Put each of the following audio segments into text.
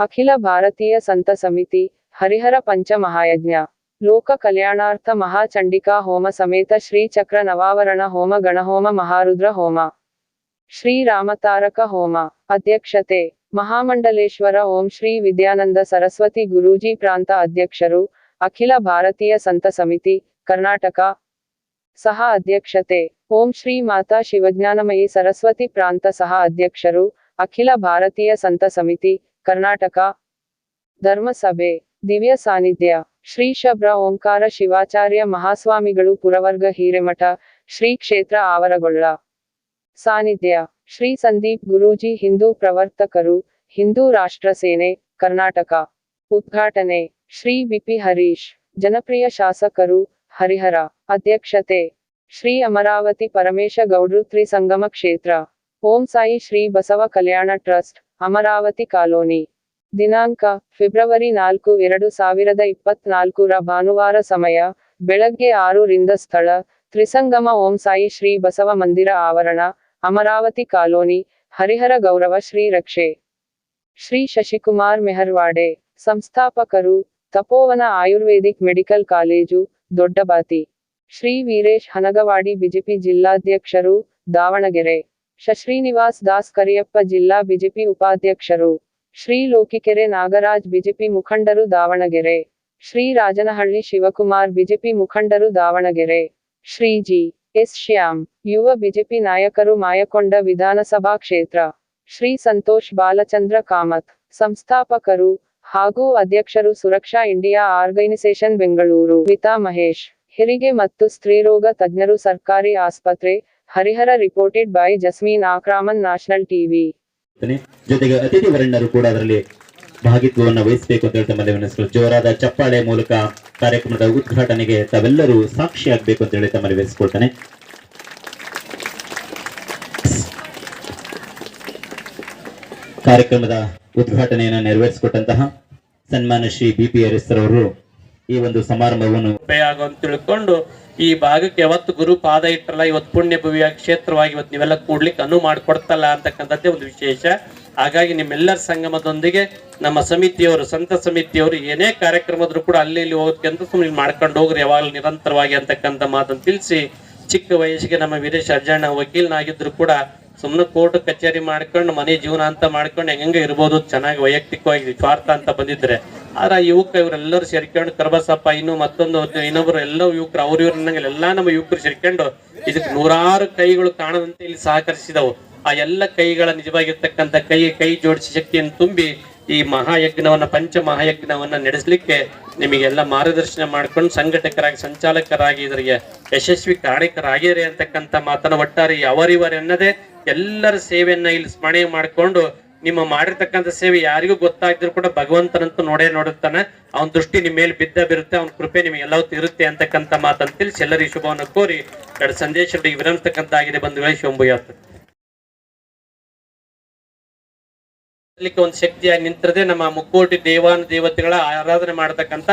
ಅಖಿಲ ಭಾರತೀಯ ಸಂತ ಸಮಿತಿ, ಹರಿಹರ ಪಂಚ ಮಹಾಯಜ್ಞ ಲೋಕ ಕಲ್ಯಾಣಾರ್ಥ ಮಹಾಚಂಡಿಕಾ ಹೋಮ ಸಮೇತ ಶ್ರೀ ಚಕ್ರ ನವಾವರಣ ಹೋಮ, ಗಣಹೋಮ, ಮಹಾರುದ್ರ ಹೋಮ ಶ್ರೀರಾಮತಾರಕ ಹೋಮ, ಅಧ್ಯಕ್ಷತೆ, ಮಹಾಮಂಡಲೇಶ್ವರ ಓಂ ಶ್ರೀ ವಿದ್ಯಾನಂದ ಸರಸ್ವತಿ ಗುರೂಜಿ ಪ್ರಾಂತ ಅಧ್ಯಕ್ಷರು, ಅಖಿಲ ಭಾರತೀಯ ಸಂತ ಸಮಿತಿ, ಕರ್ನಾಟಕ, ಸಹ ಅಧ್ಯಕ್ಷತೆ, ಓಂ ಶ್ರೀ ಮಾತಾ ಶಿವಜ್ಞಾನಮಯಿ ಸರಸ್ವತಿ ಪ್ರಾಂತ ಸಹ ಅಧ್ಯಕ್ಷರು, ಅಖಿಲ ಭಾರತೀಯ ಸಂತ ಸಮಿತಿ ಕರ್ನಾಟಕ ಧರ್ಮಸಭೆ, ದಿವ್ಯ ಸಾನ್ನಿಧ್ಯ ಶ್ರೀ ಶಬ್ರ ಓಂಕಾರ ಶಿವಾಚಾರ್ಯ ಮಹಾಸ್ವಾಮಿಗಳು ಪುರವರ್ಗ ಹಿರೇಮಠ, ಶ್ರೀ ಕ್ಷೇತ್ರ ಆವರಗೊಳ್ಳ ಸಾನ್ನಿಧ್ಯ ಶ್ರೀ ಸಂದೀಪ್ ಗುರೂಜಿ ಹಿಂದೂ ಪ್ರವರ್ತಕರು, ಹಿಂದೂ ರಾಷ್ಟ್ರ ಸೇನೆ, ಕರ್ನಾಟಕ ಉದ್ಘಾಟನೆ, ಶ್ರೀ ಬಿಪಿ ಹರೀಶ್, ಜನಪ್ರಿಯ ಶಾಸಕರು, ಹರಿಹರ ಅಧ್ಯಕ್ಷತೆ, ಶ್ರೀ ಅಮರಾವತಿ ಪರಮೇಶ ಗೌಡ್ರು ತ್ರಿಸಂಗಮ ಕ್ಷೇತ್ರ, ಓಂ ಸಾಯಿ ಶ್ರೀ ಬಸವ ಕಲ್ಯಾಣ ಟ್ರಸ್ಟ್ ಅಮರಾವತಿ ಕಾಲೋನಿ. ದಿನಾಂಕ, ಫೆಬ್ರವರಿ ನಾಲ್ಕು, ಎರಡು ಸಾವಿರದ ಇಪ್ಪತ್ನಾಲ್ಕರ ಭಾನುವಾರ ಸಮಯ, ಬೆಳಗ್ಗೆ ಆರು ರಿಂದ ಸ್ಥಳ, ತ್ರಿಸಂಗಮ ಓಂ ಸಾಯಿ ಶ್ರೀ ಬಸವ ಮಂದಿರ ಆವರಣ, ಅಮರಾವತಿ ಕಾಲೋನಿ, ಹರಿಹರ ಗೌರವ ಶ್ರೀ ರಕ್ಷೆ. Shri Shashikumar Meharwade, ಸಂಸ್ಥಾಪಕರು, Tapovana ayurvedic medical college, Doddabathi. Shri Veeresh Hanagavadi BJP ಜಿಲ್ಲಾಧ್ಯಕ್ಷರು, Davanagere. ಶಶ್ರೀನಿವಾಸ್ Das Kariyappa ಜಿಲ್ಲಾ ಬಿಜೆಪಿ ಉಪಾಧ್ಯಕ್ಷರು, ಶ್ರೀ ಲೋಕಿಕೆರೆ ನಾಗರಾಜ್ ಬಿಜೆಪಿ ಮುಖಂಡರು ದಾವಣಗೆರೆ, ಶ್ರೀ ರಾಜನಹಳ್ಳಿ ಶಿವಕುಮಾರ್ ಬಿಜೆಪಿ ಮುಖಂಡರು ದಾವಣಗೆರೆ, ಶ್ರೀ ಜಿ ಎಸ್ ಶ್ಯಾಮ್ ಯುವ ಬಿಜೆಪಿ ನಾಯಕರು ಮಾಯಕೊಂಡ ವಿಧಾನಸಭಾ ಕ್ಷೇತ್ರ, ಶ್ರೀ ಸಂತೋಷ್ ಬಾಲಚಂದ್ರ ಕಾಮತ್ ಸಂಸ್ಥಾಪಕರು ಹಾಗೂ ಅಧ್ಯಕ್ಷರು ಸುರಕ್ಷಾ ಇಂಡಿಯಾ ಆರ್ಗನೈಸೇಷನ್ ಬೆಂಗಳೂರು ವಿತಾ ಮಹೇಶ್, ಹೆರಿಗೆ ಮತ್ತು ಸ್ತ್ರೀರೋಗ ತಜ್ಞರು ಸರ್ಕಾರಿ ಆಸ್ಪತ್ರೆ Harihara reported by Jasmine Akraman national TV. ಜೊತೆಗೆ ಅತಿಥಿ ವರಣ್ಣರು ಕೂಡ ಅದರಲ್ಲಿ ಭಾಗಿತ್ವವನ್ನು ವಹಿಸಬೇಕು ಅಂತ ಹೇಳಿ ತಮ್ಮಲ್ಲಿ ವಿನಂತಿಸ್ಕೊಳ್ಳಿ. ಜೋರಾದ ಚಪ್ಪಾಳೆ ಮೂಲಕ ಕಾರ್ಯಕ್ರಮದ ಉದ್ಘಾಟನೆಗೆ ತಾವೆಲ್ಲರೂ ಸಾಕ್ಷಿಯಾಗಬೇಕು ಅಂತ ಹೇಳಿ ತಮ್ಮಲ್ಲಿ ವಹಿಸಿಕೊಳ್ತಾನೆ ಕಾರ್ಯಕ್ರಮದ ಉದ್ಘಾಟನೆಯನ್ನು ನೆರವೇರಿಸಿಕೊಟ್ಟಂತಹ ಸನ್ಮಾನ ಶ್ರೀ ಬಿ ಪಿ ಅವರು ಈ ಒಂದು ಸಮಾರಂಭವನ್ನು ಉಪಯೋಗ ಅಂತ ತಿಳ್ಕೊಂಡು ಈ ಭಾಗಕ್ಕೆ ಯಾವತ್ತು ಗುರು ಪಾದ ಇಟ್ಟರಲ್ಲ, ಇವತ್ತು ಪುಣ್ಯ ಭೂಮಿಯ ಕ್ಷೇತ್ರವಾಗಿ ಇವತ್ತು ನೀವೆಲ್ಲ ಕೂಡ್ಲಿಕ್ಕೆ ಅನು ಮಾಡಿಕೊಡ್ತಲ್ಲ ಅಂತಕ್ಕಂಥದ್ದೇ ಒಂದು ವಿಶೇಷ. ಹಾಗಾಗಿ ನಿಮ್ಮೆಲ್ಲರ ಸಂಗಮದೊಂದಿಗೆ ನಮ್ಮ ಸಮಿತಿಯವರು, ಸಂತ ಸಮಿತಿಯವರು ಏನೇ ಕಾರ್ಯಕ್ರಮದ್ರು ಕೂಡ ಅಲ್ಲಿ ಇಲ್ಲಿ ಹೋಗೋದಕ್ಕಿಂತ ಸುಮ್ಮನೆ ಮಾಡ್ಕೊಂಡು ಹೋಗ್ರಿ ಯಾವಾಗಲೂ ನಿರಂತರವಾಗಿ ಅಂತಕ್ಕಂಥ ಮಾತನ್ನು ತಿಳಿಸಿ, ಚಿಕ್ಕ ವಯಸ್ಸಿಗೆ ನಮ್ಮ ವೀರೇಶ್ ಅರ್ಜಣ್ಣ ವಕೀಲನಾಗಿದ್ರು ಕೂಡ ಸುಮ್ಮನೆ ಕೋರ್ಟ್ ಕಚೇರಿ ಮಾಡ್ಕೊಂಡು, ಮನೆ ಜೀವನ ಅಂತ ಮಾಡ್ಕೊಂಡು ಹೆಂಗೆ ಇರ್ಬೋದು, ಚೆನ್ನಾಗಿ ವೈಯಕ್ತಿಕವಾಗಿ ಸ್ವಾರ್ಥ ಅಂತ ಬಂದಿದ್ರೆ ಆದ್ರೆ ಆ ಯುವಕ ಇವರೆಲ್ಲರೂ ಸೇರ್ಕೊಂಡು ಕರ್ಬಸಪ್ಪ, ಇನ್ನು ಮತ್ತೊಂದು ಇನ್ನೊಬ್ರು ಎಲ್ಲ ಯುವಕರು, ಅವ್ರ ಇವ್ರ ಎಲ್ಲಾ ನಮ್ಮ ಯುವಕರು ಸೇರ್ಕೊಂಡು ಇದಕ್ಕೆ ನೂರಾರು ಕೈಗಳು ಕಾಣದಂತೆ ಇಲ್ಲಿ ಸಹಕರಿಸಿದವು. ಆ ಎಲ್ಲ ಕೈಗಳ ನಿಜವಾಗಿರ್ತಕ್ಕಂಥ ಕೈ ಕೈ ಜೋಡಿಸಿ ಶಕ್ತಿಯನ್ನು ತುಂಬಿ ಈ ಮಹಾಯಜ್ಞವನ್ನ, ಪಂಚ ಮಹಾಯಜ್ಞವನ್ನ ನಡೆಸಲಿಕ್ಕೆ ನಿಮಗೆಲ್ಲ ಮಾರ್ಗದರ್ಶನ ಮಾಡ್ಕೊಂಡು ಸಂಘಟಕರಾಗಿ, ಸಂಚಾಲಕರಾಗಿ ಇದರಿಗೆ ಯಶಸ್ವಿ ಕಾರಣಿಕರಾಗಿರಿ ಅಂತಕ್ಕಂಥ ಮಾತನ್ನ ಒಟ್ಟಾರೆ ಅವರಿವರೆನ್ನದೇ ಎಲ್ಲರ ಸೇವೆಯನ್ನ ಇಲ್ಲಿ ಸ್ಮರಣೆ ಮಾಡಿಕೊಂಡು ನಿಮ್ಮ ಮಾಡಿರ್ತಕ್ಕಂಥ ಸೇವೆ ಯಾರಿಗೂ ಗೊತ್ತಾಗಿದ್ರು ಕೂಡ ಭಗವಂತನಂತೂ ನೋಡೇ ನೋಡುತ್ತಾನೆ. ಅವನ ದೃಷ್ಟಿ ನಿಮ್ಮ ಮೇಲೆ ಬಿದ್ದ ಬಿರುತ್ತೆ, ಅವನ ಕೃಪೆ ನಿಮಗೆ ಎಲ್ಲವೂ ಇರುತ್ತೆ ಅಂತಕ್ಕಂಥ ಮಾತನ್ನು ತಿಳಿಸಿ ಎಲ್ಲರಿಗೂ ಶುಭವನ್ನು ಕೋರಿ ಎರಡು ಸಂದೇಶಗಳಿಗೆ ವಿರಮಿಸ್ತಕ್ಕಂತಾಗಿದೆ ಬಂಧುಗಳೇ ಲಿಕ್ಕೆ ಒಂದು ಶಕ್ತಿಯಾಗಿ ನಿಂತಿರದೆ ನಮ್ಮ ಮುಕ್ಕೋಟಿ ದೇವಾನ ದೇವತೆಗಳ ಆರಾಧನೆ ಮಾಡತಕ್ಕಂತ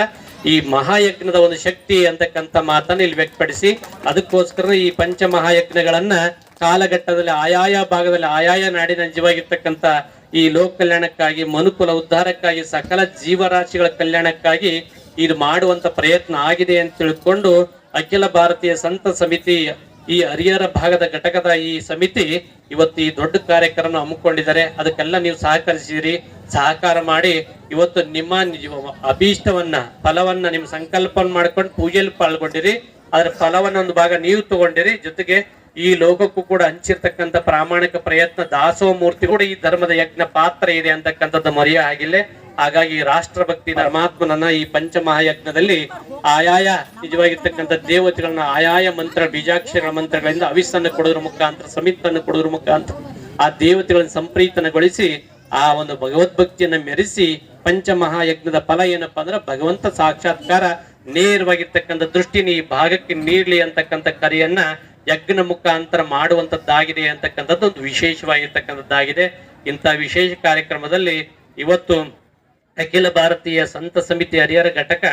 ಈ ಮಹಾಯಜ್ಞದ ಒಂದು ಶಕ್ತಿ ಅಂತಕ್ಕಂಥ ಮಾತನ್ನ ಇಲ್ಲಿ ವ್ಯಕ್ತಪಡಿಸಿ, ಅದಕ್ಕೋಸ್ಕರ ಈ ಪಂಚ ಮಹಾಯಜ್ಞಗಳನ್ನ ಕಾಲಘಟ್ಟದಲ್ಲಿ ಆಯಾಯ ಭಾಗದಲ್ಲಿ ಆಯಾಯ ನಾಡಿನ ನಿಜವಾಗಿರ್ತಕ್ಕಂಥ ಈ ಲೋಕ ಕಲ್ಯಾಣಕ್ಕಾಗಿ, ಮನುಕುಲ ಉದ್ಧಾರಕ್ಕಾಗಿ, ಸಕಲ ಜೀವರಾಶಿಗಳ ಕಲ್ಯಾಣಕ್ಕಾಗಿ ಇದು ಮಾಡುವಂತ ಪ್ರಯತ್ನ ಆಗಿದೆ ಅಂತ ತಿಳ್ಕೊಂಡು ಅಖಿಲ ಭಾರತೀಯ ಸಂತ ಸಮಿತಿ, ಈ ಹರಿಹರ ಭಾಗದ ಘಟಕದ ಈ ಸಮಿತಿ ಇವತ್ತು ಈ ದೊಡ್ಡ ಕಾರ್ಯಕ್ರಮ ಹಮ್ಮಿಕೊಂಡಿದ್ದಾರೆ. ಅದಕ್ಕೆಲ್ಲ ನೀವು ಸಹಕರಿಸಿರಿ ಸಹಕಾರ ಮಾಡಿ ಇವತ್ತು ನಿಮ್ಮ ಅಭೀಷ್ಟವನ್ನ, ಫಲವನ್ನ ನಿಮ್ಮ ಸಂಕಲ್ಪವನ್ನು ಮಾಡ್ಕೊಂಡು ಪೂಜೆಯಲ್ಲಿ ಪಾಲ್ಗೊಂಡಿರಿ. ಅದರ ಫಲವನ್ನ ಒಂದು ಭಾಗ ನೀವು ತಗೊಂಡಿರಿ. ಜೊತೆಗೆ ಈ ಲೋಕಕ್ಕೂ ಕೂಡ ಹಂಚಿರ್ತಕ್ಕಂಥ ಪ್ರಾಮಾಣಿಕ ಪ್ರಯತ್ನ ದಾಸೋಹ ಮೂರ್ತಿ ಕೂಡ ಈ ಧರ್ಮದ ಯಜ್ಞ ಪಾತ್ರ ಇದೆ ಅಂತಕ್ಕಂಥದ್ದು ಮರೆಯ ಆಗಿಲ್ಲ ಹಾಗಾಗಿ ರಾಷ್ಟ್ರಭಕ್ತಿ ಧರ್ಮಾತ್ಮನನ್ನ ಈ ಪಂಚಮಹಾಯಜ್ಞದಲ್ಲಿ ಆಯಾಯ, ನಿಜವಾಗಿರ್ತಕ್ಕಂಥ ದೇವತೆಗಳನ್ನ ಆಯಾಯ ಮಂತ್ರ, ಬೀಜಾಕ್ಷರ ಮಂತ್ರಗಳಿಂದ ಅವಿಸ್ಸನ್ನು ಕೊಡೋದ್ರ ಮುಖಾಂತರ ಸಮಿತನ್ನು ಕೊಡೋದ್ರ ಮುಖಾಂತರ ಆ ದೇವತೆಗಳನ್ನು ಸಂಪ್ರೀತನಗೊಳಿಸಿ ಆ ಒಂದು ಭಗವದ್ಭಕ್ತಿಯನ್ನ ಮೆರೆಸಿ ಪಂಚಮಹಾಯಜ್ಞದ ಫಲ ಏನಪ್ಪಾ ಅಂದ್ರೆ ಭಗವಂತ ಸಾಕ್ಷಾತ್ಕಾರ ನೇರವಾಗಿರ್ತಕ್ಕಂಥ ದೃಷ್ಟಿನ ಈ ಭಾಗಕ್ಕೆ ನೀಡಲಿ ಅಂತಕ್ಕಂಥ ಕರೆಯನ್ನ ಯಜ್ಞ ಮುಖಾಂತರ ಮಾಡುವಂಥದ್ದಾಗಿದೆ ಅಂತಕ್ಕಂಥದ್ದು ಒಂದು ವಿಶೇಷವಾಗಿರ್ತಕ್ಕಂಥದ್ದಾಗಿದೆ. ಇಂಥ ವಿಶೇಷ ಕಾರ್ಯಕ್ರಮದಲ್ಲಿ ಇವತ್ತು ಅಖಿಲ ಭಾರತೀಯ ಸಂತ ಸಮಿತಿ ಹರಿಹರ ಘಟಕ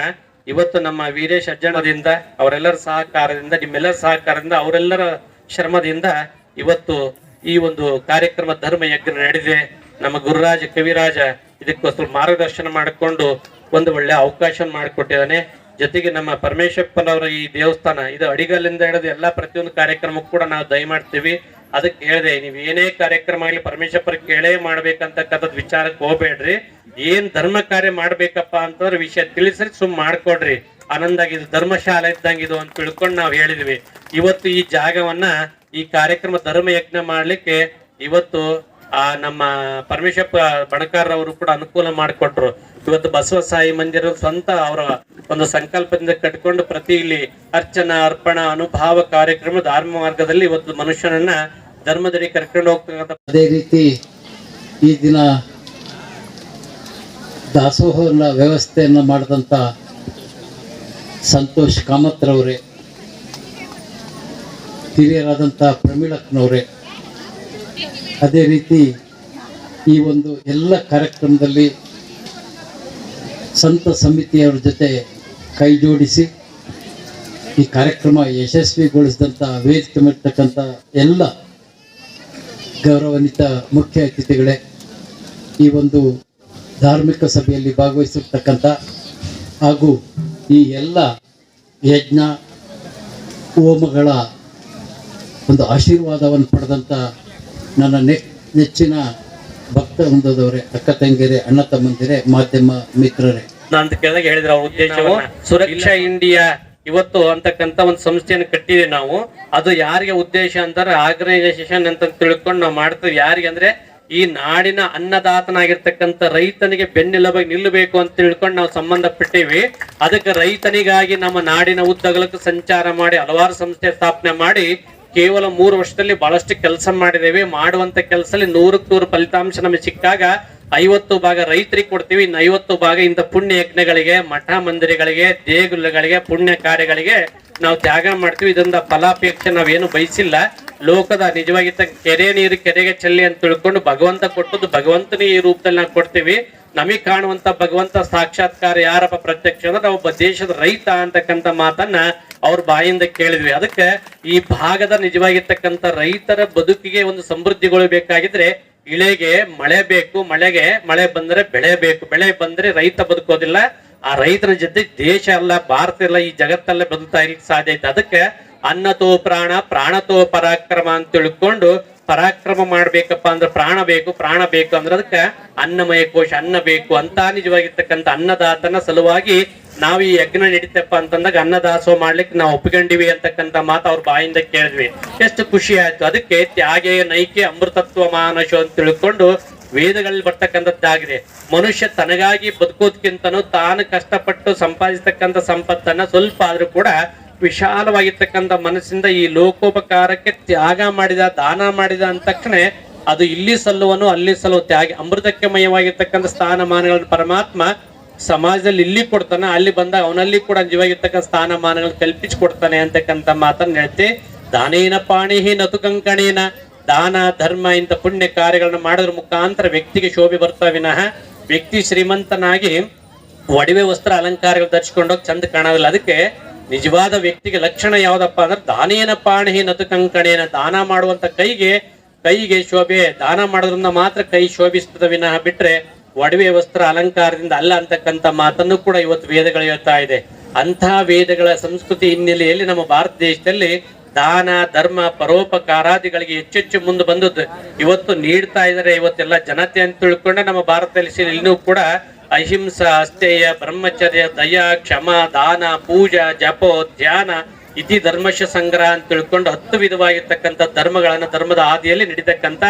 ಇವತ್ತು ನಮ್ಮ ವೀರೇಶ್ ಅಜ್ಜಣದಿಂದ ಅವರೆಲ್ಲರ ಸಹಕಾರದಿಂದ, ನಿಮ್ಮೆಲ್ಲರ ಸಹಕಾರದಿಂದ, ಅವರೆಲ್ಲರ ಶ್ರಮದಿಂದ ಇವತ್ತು ಈ ಒಂದು ಕಾರ್ಯಕ್ರಮ ಧರ್ಮ ಯಜ್ಞ ನಡೆದಿದೆ. ನಮ್ಮ ಗುರುರಾಜ ಕವಿರಾಜ ಇದಕ್ಕೋಸ್ಕರ ಮಾರ್ಗದರ್ಶನ ಮಾಡಿಕೊಂಡು ಒಂದು ಒಳ್ಳೆ ಅವಕಾಶ ಮಾಡಿಕೊಟ್ಟಿದ್ದಾನೆ. ಜೊತೆಗೆ ನಮ್ಮ ಪರಮೇಶ್ವಪ್ಪನವರ ಈ ದೇವಸ್ಥಾನ, ಇದು ಅಡಿಗಲ್ಲಿಂದ ಹಿಡಿದು ಎಲ್ಲಾ ಪ್ರತಿಯೊಂದು ಕಾರ್ಯಕ್ರಮಕ್ಕೂ ಕೂಡ ನಾವು ದಯ ಮಾಡ್ತೀವಿ. ಅದಕ್ಕೆ ಹೇಳಿದೆ, ನೀವು ಏನೇ ಕಾರ್ಯಕ್ರಮ ಆಗಲಿ ಪರಮೇಶ್ವರ ಕೇಳೇ ಮಾಡ್ಬೇಕಂತಕ್ಕಂಥದ್ದು ವಿಚಾರಕ್ಕೆ ಹೋಗ್ಬೇಡ್ರಿ. ಏನ್ ಧರ್ಮ ಕಾರ್ಯ ಮಾಡ್ಬೇಕಪ್ಪ ಅಂತಂದ್ರೆ ವಿಷಯ ತಿಳಿಸ್ರಿ, ಸುಮ್ ಮಾಡ್ಕೊಡ್ರಿ. ಆನಂದಾಗಿ ಇದು ಧರ್ಮಶಾಲೆ ಇದ್ದಂಗೆ ಇದು ಅಂತ ತಿಳ್ಕೊಂಡು ನಾವು ಹೇಳಿದ್ವಿ. ಇವತ್ತು ಈ ಜಾಗವನ್ನ, ಈ ಕಾರ್ಯಕ್ರಮ ಧರ್ಮ ಯಜ್ಞ ಮಾಡ್ಲಿಕ್ಕೆ ಇವತ್ತು ಆ, ನಮ್ಮ ಪರಮೇಶ್ವರ ಬಣಕಾರ್ ಅವರು ಕೂಡ ಅನುಕೂಲ ಮಾಡಿಕೊಟ್ರು. ಇವತ್ತು ಬಸವ ಸಾಯಿ ಮಂದಿರ ಸ್ವಂತ ಅವರ ಒಂದು ಸಂಕಲ್ಪದಿಂದ ಕಟ್ಕೊಂಡು ಪ್ರತಿ ಇಲ್ಲಿ ಅರ್ಚನಾ, ಅರ್ಪಣ, ಅನುಭಾವ ಕಾರ್ಯಕ್ರಮ ಧರ್ಮ ಮಾರ್ಗದಲ್ಲಿ ಇವತ್ತು ಮನುಷ್ಯನನ್ನ ಧರ್ಮದಡಿ ಕರ್ಕೊಂಡು ಹೋಗ್ತಕ್ಕಂಥ ಅದೇ ರೀತಿ ಈ ದಿನ ದಾಸೋಹನ ವ್ಯವಸ್ಥೆಯನ್ನು ಮಾಡಿದಂಥ ಸಂತೋಷ್ ಕಾಮತ್ರವರೇ ಹಿರಿಯರಾದಂಥ ಪ್ರಮೀಳಕ್ಕನವರೇ ಅದೇ ರೀತಿ ಈ ಒಂದು ಎಲ್ಲ ಕಾರ್ಯಕ್ರಮದಲ್ಲಿ ಸಂತ ಸಮಿತಿಯವರ ಜೊತೆ ಕೈ ಜೋಡಿಸಿ ಈ ಕಾರ್ಯಕ್ರಮ ಯಶಸ್ವಿಗೊಳಿಸಿದಂಥ ವೇದಿಕೆ ಮಾಡಿರ್ತಕ್ಕಂಥ ಎಲ್ಲ ಗೌರವಾನ್ವಿತ ಮುಖ್ಯ ಅತಿಥಿಗಳೇ, ಈ ಒಂದು ಧಾರ್ಮಿಕ ಸಭೆಯಲ್ಲಿ ಭಾಗವಹಿಸಿರ್ತಕ್ಕಂಥ ಹಾಗೂ ಈ ಎಲ್ಲ ಯಜ್ಞ, ಹೋಮಗಳ ಒಂದು ಆಶೀರ್ವಾದವನ್ನು ಪಡೆದಂಥ ನನ್ನ ನೆಚ್ಚಿನ ಭಕ್ತ ವೃಂದದವರೇ ಅಕ್ಕ ತಂಗಿರೇ ಅಣ್ಣ ತಮ್ಮಂದಿರೇ ಮಾಧ್ಯಮ ಮಿತ್ರರೇ. ಅಂತ ಕೇಳಿದಾಗ ಹೇಳಿದ್ರ ಅವ್ರ ಉದ್ದೇಶವು ಸುರಕ್ಷಾ ಇಂಡಿಯಾ ಇವತ್ತು ಅಂತಕ್ಕಂತ ಒಂದು ಸಂಸ್ಥೆಯನ್ನು ಕಟ್ಟಿದೆ ನಾವು. ಅದು ಯಾರಿಗೆ ಉದ್ದೇಶ ಅಂತಾರೆ ಆರ್ಗನೈಸೇಷನ್ ಅಂತ ತಿಳ್ಕೊಂಡು ನಾವು ಮಾಡ್ತೀವಿ. ಯಾರಿಗೆ ಅಂದ್ರೆ ಈ ನಾಡಿನ ಅನ್ನದಾತನಾಗಿರ್ತಕ್ಕಂಥ ರೈತನಿಗೆ ಬೆನ್ನೆಲುಬಾಗಿ ನಿಲ್ಲಬೇಕು ಅಂತ ತಿಳ್ಕೊಂಡು ನಾವು ಸಂಬಂಧಪಟ್ಟಿವಿ. ಅದಕ್ಕೆ ರೈತನಿಗಾಗಿ ನಮ್ಮ ನಾಡಿನ ಉದ್ದಗಲಕ್ಕೆ ಸಂಚಾರ ಮಾಡಿ ಹಲವಾರು ಸಂಸ್ಥೆ ಸ್ಥಾಪನೆ ಮಾಡಿ ಕೇವಲ ಮೂರು ವರ್ಷದಲ್ಲಿ ಬಹಳಷ್ಟು ಕೆಲಸ ಮಾಡಿದ್ದೇವೆ. ಮಾಡುವಂತ ಕೆಲಸದಲ್ಲಿ ನೂರಕ್ಕೆ ನೂರು ಫಲಿತಾಂಶ ನಮಗೆ ಸಿಕ್ಕಾಗ ಐವತ್ತು ಭಾಗ ರೈತರಿಗೆ ಕೊಡ್ತೀವಿ. ಇನ್ನು ಐವತ್ತು ಭಾಗ ಇಂಥ ಪುಣ್ಯ ಯಜ್ಞಗಳಿಗೆ, ಮಠ ಮಂದಿರಗಳಿಗೆ, ದೇಗುಲಗಳಿಗೆ, ಪುಣ್ಯ ಕಾರ್ಯಗಳಿಗೆ ನಾವು ತ್ಯಾಗ ಮಾಡ್ತೀವಿ. ಇದರಿಂದ ಫಲಾಪೇಕ್ಷೆ ನಾವೇನು ಬಯಸಿಲ್ಲ. ಲೋಕದ ನಿಜವಾಗಿ ಕೆರೆ ನೀರು ಕೆರೆಗೆ ಚೆಲ್ಲಿ ಅಂತ ತಿಳ್ಕೊಂಡು ಭಗವಂತ ಕೊಟ್ಟದ್ದು ಭಗವಂತನೇ ಈ ರೂಪದಲ್ಲಿ ನಾವು ಕೊಡ್ತೀವಿ. ನಮಗೆ ಕಾಣುವಂತ ಭಗವಂತ ಸಾಕ್ಷಾತ್ಕಾರ ಯಾರಪ್ಪ ಪ್ರತ್ಯಕ್ಷ ಅಂದ್ರೆ ಒಬ್ಬ ದೇಶದ ರೈತ ಅಂತಕ್ಕಂಥ ಮಾತನ್ನ ಅವ್ರ ಬಾಯಿಂದ ಕೇಳಿದ್ವಿ. ಅದಕ್ಕೆ ಈ ಭಾಗದ ನಿಜವಾಗಿರ್ತಕ್ಕಂಥ ರೈತರ ಬದುಕಿಗೆ ಒಂದು ಸಮೃದ್ಧಿಗೊಳ್ಳಬೇಕಾಗಿದ್ರೆ ಇಳೆಗೆ ಮಳೆ ಬೇಕು, ಮಳೆಗೆ ಮಳೆ ಬಂದ್ರೆ ಬೆಳೆ ಬೇಕು. ಬೆಳೆ ಬಂದ್ರೆ ರೈತ ಬದುಕೋದಿಲ್ಲ. ಆ ರೈತರ ಜೊತೆ ದೇಶ ಅಲ್ಲ, ಭಾರತ ಇಲ್ಲ ಈ ಜಗತ್ತಲ್ಲೇ ಬದುಕ್ತಾ ಇರ್ಲಿಕ್ಕೆ ಸಾಧ್ಯ ಐತೆ. ಅದಕ್ಕೆ ಅನ್ನತೋ ಪ್ರಾಣ ಪ್ರಾಣತೋ ಪರಾಕ್ರಮ ಅಂತ ತಿಳ್ಕೊಂಡು ಪರಾಕ್ರಮ ಮಾಡ್ಬೇಕಪ್ಪ ಅಂದ್ರೆ ಪ್ರಾಣ ಬೇಕು ಪ್ರಾಣ ಬೇಕು ಅಂದ್ರೆ ಅದಕ್ಕೆ ಅನ್ನಮಯ ಕೋಶ, ಅನ್ನ ಬೇಕು ಅಂತ ನಿಜವಾಗಿರ್ತಕ್ಕಂಥ ಅನ್ನದಾತನ ಸಲುವಾಗಿ ನಾವು ಈ ಯಜ್ಞ ನಡೀತಪ್ಪ ಅಂತಂದಾಗ ಅನ್ನದಾಸೋ ಮಾಡ್ಲಿಕ್ಕೆ ನಾವು ಒಪ್ಕೊಂಡಿವಿ ಅಂತಕ್ಕಂಥ ಮಾತು ಅವ್ರ ಬಾಯಿಂದ ಕೇಳಿದ್ವಿ. ಎಷ್ಟು ಖುಷಿ ಆಯ್ತು. ಅದಕ್ಕೆ ತ್ಯಾಗೆ, ನೈಕೆ, ಅಮೃತತ್ವ ಮಾನಶೋ ಅಂತ ತಿಳ್ಕೊಂಡು ವೇದಗಳಲ್ಲಿ ಬರ್ತಕ್ಕಂಥದ್ದಾಗಿದೆ ಮನುಷ್ಯ ತನಗಾಗಿ ಬದುಕೋದ್ಕಿಂತನೂ ತಾನು ಕಷ್ಟಪಟ್ಟು ಸಂಪಾದಿಸ್ತಕ್ಕಂಥ ಸಂಪತ್ತನ್ನ ಸ್ವಲ್ಪ ಆದ್ರೂ ಕೂಡ ವಿಶಾಲವಾಗಿರ್ತಕ್ಕಂಥ ಮನಸ್ಸಿಂದ ಈ ಲೋಕೋಪಕಾರಕ್ಕೆ ತ್ಯಾಗ ಮಾಡಿದ, ದಾನ ಮಾಡಿದ ಅಂದ ತಕ್ಷಣ ಅದು ಇಲ್ಲಿ ಸಲ್ಲುವನು, ಅಲ್ಲಿ ಸಲ್ಲುವ ತ್ಯಾಗ. ಅಮೃತಕ್ಕೆ ಮಯವಾಗಿರ್ತಕ್ಕಂಥ ಸ್ಥಾನಮಾನಗಳನ್ನು ಪರಮಾತ್ಮ ಸಮಾಜದಲ್ಲಿ ಇಲ್ಲಿ ಕೊಡ್ತಾನೆ, ಅಲ್ಲಿ ಬಂದಾಗ ಅವನಲ್ಲಿ ಕೂಡ ನಿಜವಾಗಿರ್ತಕ್ಕ ಸ್ಥಾನಮಾನಗಳು ಕಲ್ಪಿಸಿಕೊಡ್ತಾನೆ ಅಂತಕ್ಕಂಥ ಮಾತನ್ನ ಹೇಳ್ತಿ. ದಾನೇನ ಪಾಣಿಹಿ ನತು ಕಂಕಣೇನ, ದಾನ, ಧರ್ಮ ಇಂಥ ಪುಣ್ಯ ಕಾರ್ಯಗಳನ್ನು ಮಾಡಿದ್ರ ಮುಖಾಂತರ ವ್ಯಕ್ತಿಗೆ ಶೋಭೆ ಬರ್ತಾ ವಿನಃ ವ್ಯಕ್ತಿ ಶ್ರೀಮಂತನಾಗಿ ಒಡವೆ ವಸ್ತ್ರ ಅಲಂಕಾರಗಳು ಧರಿಸ್ಕೊಂಡೋಗಿ ಚಂದ ಕಾಣೋದಿಲ್ಲ. ಅದಕ್ಕೆ ನಿಜವಾದ ವ್ಯಕ್ತಿಗೆ ಲಕ್ಷಣ ಯಾವ್ದಪ್ಪ ಅಂದ್ರೆ ದಾನೇನ ಪಾಣಿಹಿ ನತು ಕಂಕಣೇನ, ದಾನ ಮಾಡುವಂತ ಕೈಗೆ ಕೈಗೆ ಶೋಭೆ, ದಾನ ಮಾಡೋದ್ರಿಂದ ಮಾತ್ರ ಕೈ ಶೋಭಿಸ್ತದ ವಿನಃ ಬಿಟ್ರೆ ಒಡವೆ ವಸ್ತ್ರ ಅಲಂಕಾರದಿಂದ ಅಲ್ಲ ಅಂತಕ್ಕಂಥ ಮಾತನ್ನು ಕೂಡ ಇವತ್ತು ವೇದಗಳು ಹೇಳ್ತಾ ಇದೆ. ಅಂತಹ ವೇದಗಳ ಸಂಸ್ಕೃತಿ ಹಿನ್ನೆಲೆಯಲ್ಲಿ ನಮ್ಮ ಭಾರತ ದೇಶದಲ್ಲಿ ದಾನ, ಧರ್ಮ, ಪರೋಪಕಾರಾದಿಗಳಿಗೆ ಹೆಚ್ಚೆಚ್ಚು ಮುಂದೆ ಬಂದದ್ದು. ಇವತ್ತು ನೀಡ್ತಾ ಇದ್ದಾರೆ ಇವತ್ತೆಲ್ಲ ಜನತೆ ಅಂತ ತಿಳ್ಕೊಂಡೆ ನಮ್ಮ ಭಾರತದಲ್ಲಿ ಇನ್ನೂ ಕೂಡ ಅಹಿಂಸ, ಅಸ್ಥೇಯ, ಬ್ರಹ್ಮಚರ್ಯ, ದಯ, ಕ್ಷಮ, ದಾನ, ಪೂಜಾ, ಜಪೋ, ಧ್ಯಾನ, ಇತಿ ಧರ್ಮಶ ಸಂಗ್ರಹ ಅಂತ ತಿಳ್ಕೊಂಡು ಹತ್ತು ವಿಧವಾಗಿರ್ತಕ್ಕಂಥ ಧರ್ಮಗಳನ್ನು ಧರ್ಮದ ಹಾದಿಯಲ್ಲಿ ನಡೀತಕ್ಕಂಥ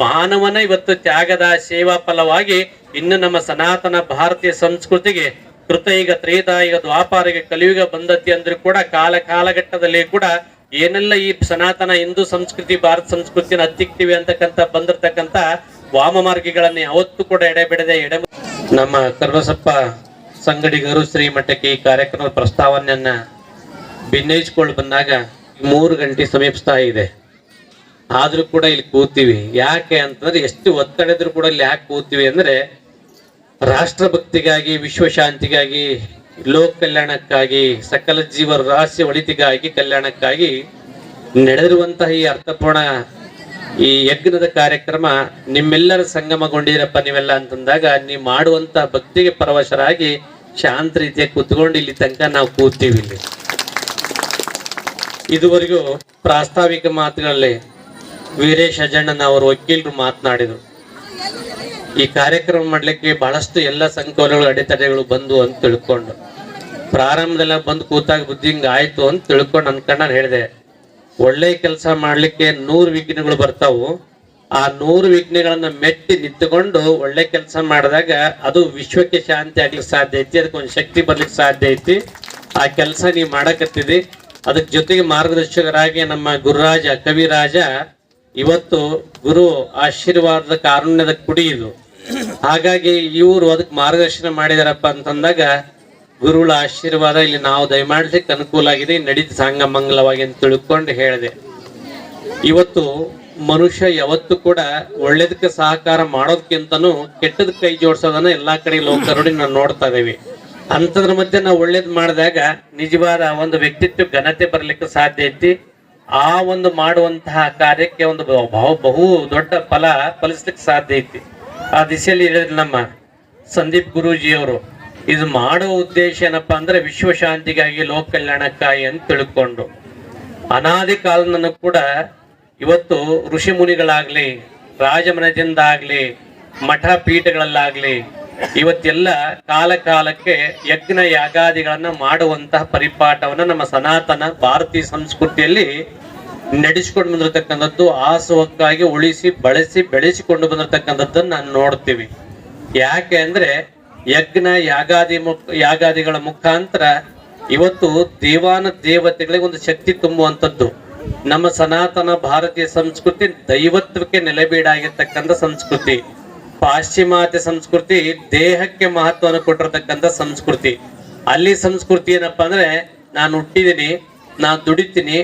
ಮಾನವನ ಇವತ್ತು ತ್ಯಾಗದ ಸೇವಾ ಫಲವಾಗಿ ಇನ್ನು ನಮ್ಮ ಸನಾತನ ಭಾರತೀಯ ಸಂಸ್ಕೃತಿಗೆ ಕೃತಯುಗ, ತ್ರೇತಾಯುಗ ದ್ವಾಪಾರಿಗೆ ಕಲಿಯುಗ ಬಂದತಿ ಅಂದ್ರೂ ಕೂಡ ಕಾಲ ಕಾಲಘಟ್ಟದಲ್ಲಿ ಕೂಡ ಏನೆಲ್ಲ ಈ ಸನಾತನ ಹಿಂದೂ ಸಂಸ್ಕೃತಿ, ಭಾರತ ಸಂಸ್ಕೃತಿನ ಹತ್ತಿಕ್ತಿವಿ ಅಂತಕ್ಕಂಥ, ಬಂದಿರತಕ್ಕಂಥ ವಾಮ ಮಾರ್ಗಿಗಳನ್ನ ಯಾವತ್ತೂ ಕೂಡ ಎಡೆಬಿಡದೆ ಎಡೆ ನಮ್ಮ ಕರ್ಬಸಪ್ಪ ಸಂಗಡಿಗರು ಶ್ರೀಮಠಕ್ಕೆ ಈ ಕಾರ್ಯಕ್ರಮದ ಪ್ರಸ್ತಾವನೆಯನ್ನ ಭಿನ್ನಯಿಸಿಕೊಂಡು ಬಂದಾಗ ಮೂರು ಗಂಟೆ ಸಮೀಪಿಸ್ತಾ ಇದೆ. ಆದ್ರೂ ಕೂಡ ಇಲ್ಲಿ ಕೂತೀವಿ. ಯಾಕೆ ಅಂತಂದ್ರೆ ಎಷ್ಟು ಒತ್ತಡ ಇದ್ರೂ ಕೂಡ ಇಲ್ಲಿ ಯಾಕೆ ಕೂತೀವಿ ಅಂದ್ರೆ ರಾಷ್ಟ್ರಭಕ್ತಿಗಾಗಿ, ವಿಶ್ವಶಾಂತಿಗಾಗಿ ಲೋಕ ಕಲ್ಯಾಣಕ್ಕಾಗಿ ಸಕಲ ಜೀವ ರಹಸ್ಯ ಒಳಿತಿಗಾಗಿ, ಕಲ್ಯಾಣಕ್ಕಾಗಿ ನಡೆದಿರುವಂತಹ ಈ ಅರ್ಥಪೂರ್ಣ ಈ ಯಜ್ಞದ ಕಾರ್ಯಕ್ರಮ ನಿಮ್ಮೆಲ್ಲರ ಸಂಗಮಗೊಂಡಿರಪ್ಪ ನೀವೆಲ್ಲ ಅಂತಂದಾಗ ನೀವು ಮಾಡುವಂತ ಭಕ್ತಿಗೆ ಪರವಶರಾಗಿ ಶಾಂತ ರೀತಿಯ ಕೂತ್ಕೊಂಡು ಇಲ್ಲಿ ತನಕ ನಾವು ಕೂತೀವಿ ಇಲ್ಲಿ. ಇದುವರೆಗೂ ಪ್ರಾಸ್ತಾವಿಕ ಮಾತುಗಳಲ್ಲಿ ವೀರೇಶ್ ಅಜಣ್ಣನ ಅವರು ವಕೀಲರು ಮಾತನಾಡಿದರು. ಈ ಕಾರ್ಯಕ್ರಮ ಮಾಡಲಿಕ್ಕೆ ಬಹಳಷ್ಟು ಎಲ್ಲ ಸಂಕೋಲಗಳು, ಅಡೆತಡೆಗಳು ಬಂದು ಅಂತ ತಿಳ್ಕೊಂಡು. ಪ್ರಾರಂಭದಲ್ಲ ಬಂದು ಕೂತಾಗ ಬುದ್ಧಿ ಹಿಂಗೆ ಆಯಿತು ಅಂತ ತಿಳ್ಕೊಂಡು ಅನ್ಕೊಂಡು ನಾನು ಹೇಳಿದೆ, ಒಳ್ಳೆ ಕೆಲಸ ಮಾಡಲಿಕ್ಕೆ ನೂರು ವಿಘ್ನಗಳು ಬರ್ತಾವು. ಆ ನೂರು ವಿಘ್ನಗಳನ್ನ ಮೆಟ್ಟಿ ನಿಂತುಕೊಂಡು ಒಳ್ಳೆ ಕೆಲಸ ಮಾಡಿದಾಗ ಅದು ವಿಶ್ವಕ್ಕೆ ಶಾಂತಿ ಆಗ್ಲಿಕ್ಕೆ ಸಾಧ್ಯ ಐತಿ, ಅದಕ್ಕೆ ಒಂದು ಶಕ್ತಿ ಬರ್ಲಿಕ್ಕೆ ಸಾಧ್ಯ ಐತಿ. ಆ ಕೆಲಸ ನೀವು ಮಾಡಕತ್ತಿದಿ. ಅದಕ್ಕೆ ಜೊತೆಗೆ ಮಾರ್ಗದರ್ಶಕರಾಗಿ ನಮ್ಮ ಗುರುರಾಜ, ಕವಿರಾಜ ಇವತ್ತು ಗುರು ಆಶೀರ್ವಾದದ ಕಾರುಣ್ಯದ ಕುಡಿ ಇದು. ಹಾಗಾಗಿ ಇವರು ಅದಕ್ಕೆ ಮಾರ್ಗದರ್ಶನ ಮಾಡಿದಾರಪ್ಪ ಅಂತಂದಾಗ ಗುರುಗಳ ಆಶೀರ್ವಾದ ಇಲ್ಲಿ ನಾವು ದಯಮಾಡ್ಲಿಕ್ಕೆ ಅನುಕೂಲ ಆಗಿದೆ. ನಡೀತು ಸಾಂಗ ಮಂಗಲವಾಗಿ ಅಂತ ತಿಳ್ಕೊಂಡು ಹೇಳಿದೆ. ಇವತ್ತು ಮನುಷ್ಯ ಯಾವತ್ತು ಕೂಡ ಒಳ್ಳೇದಕ್ಕೆ ಸಹಕಾರ ಮಾಡೋದಕ್ಕಿಂತನೂ ಕೆಟ್ಟದ ಕೈ ಜೋಡಿಸೋದನ್ನ ಎಲ್ಲಾ ಕಡೆ ಲೋಕರೊಡಿ ನಾವು ನೋಡ್ತಾ ಇದೀವಿ ಅಂಥದ್ರ ಮಧ್ಯೆ ನಾವು ಒಳ್ಳೇದು ಮಾಡಿದಾಗ ನಿಜವಾದ ಒಂದು ವ್ಯಕ್ತಿತ್ವ ಘನತೆ ಬರ್ಲಿಕ್ಕೆ ಸಾಧ್ಯ ಐತಿ. ಆ ಒಂದು ಮಾಡುವಂತಹ ಕಾರ್ಯಕ್ಕೆ ಒಂದು ಬಹು ಬಹು ದೊಡ್ಡ ಫಲ ಫಲಿಸ್ಲಿಕ್ಕೆ ಸಾಧ್ಯ ಐತಿ. ಆ ದಿಸೆಯಲ್ಲಿ ಹೇಳಿದ್ರು ನಮ್ಮ ಸಂದೀಪ್ ಗುರೂಜಿಯವರು, ಇದು ಮಾಡೋ ಉದ್ದೇಶ ಏನಪ್ಪಾ ಅಂದ್ರೆ ವಿಶ್ವ ಶಾಂತಿಗಾಗಿ ಲೋಕ ಕಲ್ಯಾಣಕ್ಕಾಗಿ ಅಂತ ತಿಳ್ಕೊಂಡು, ಅನಾದಿ ಕಾಲನನ್ನು ಕೂಡ ಇವತ್ತು ಋಷಿ ಮುನಿಗಳಾಗ್ಲಿ ರಾಜಮನೆತನದಿಂದ ಆಗ್ಲಿ ಮಠ ಪೀಠಗಳಲ್ಲಾಗ್ಲಿ ಇವತ್ತೆಲ್ಲ ಕಾಲ ಕಾಲಕ್ಕೆ ಯಜ್ಞ ಯಾಗಾದಿಗಳನ್ನ ಮಾಡುವಂತಹ ಪರಿಪಾಠವನ್ನ ನಮ್ಮ ಸನಾತನ ಭಾರತೀಯ ಸಂಸ್ಕೃತಿಯಲ್ಲಿ ನಡೆಸಿಕೊಂಡು ಬಂದಿರತಕ್ಕಂಥದ್ದು, ಆಸುವಕ್ಕಾಗಿ ಉಳಿಸಿ, ಬಳಸಿ, ಬೆಳೆಸಿಕೊಂಡು ಬಂದಿರತಕ್ಕಂಥದ್ದನ್ನ ನಾನು ನೋಡ್ತೀವಿ. ಯಾಕೆ ಅಂದ್ರೆ ಯಜ್ಞ ಯಾಗಾದಿ ಯಾಗಾದಿಗಳ ಮುಖಾಂತರ ಇವತ್ತು ದೇವಾನ ದೇವತೆಗಳಿಗೆ ಒಂದು ಶಕ್ತಿ ತುಂಬುವಂಥದ್ದು. ನಮ್ಮ ಸನಾತನ ಭಾರತೀಯ ಸಂಸ್ಕೃತಿ ದೈವತ್ವಕ್ಕೆ ನೆಲೆಬೀಡಾಗಿರ್ತಕ್ಕಂಥ ಸಂಸ್ಕೃತಿ. ಪಾಶ್ಚಿಮಾತ್ಯ ಸಂಸ್ಕೃತಿ ದೇಹಕ್ಕೆ ಮಹತ್ವವನ್ನು ಕೊಟ್ಟಿರತಕ್ಕಂಥ ಸಂಸ್ಕೃತಿ. ಅಲ್ಲಿ ಸಂಸ್ಕೃತಿ ಏನಪ್ಪಾ ಅಂದ್ರೆ ನಾನು ಹುಟ್ಟಿದೀನಿ ನಾನು ದುಡಿತೀನಿ.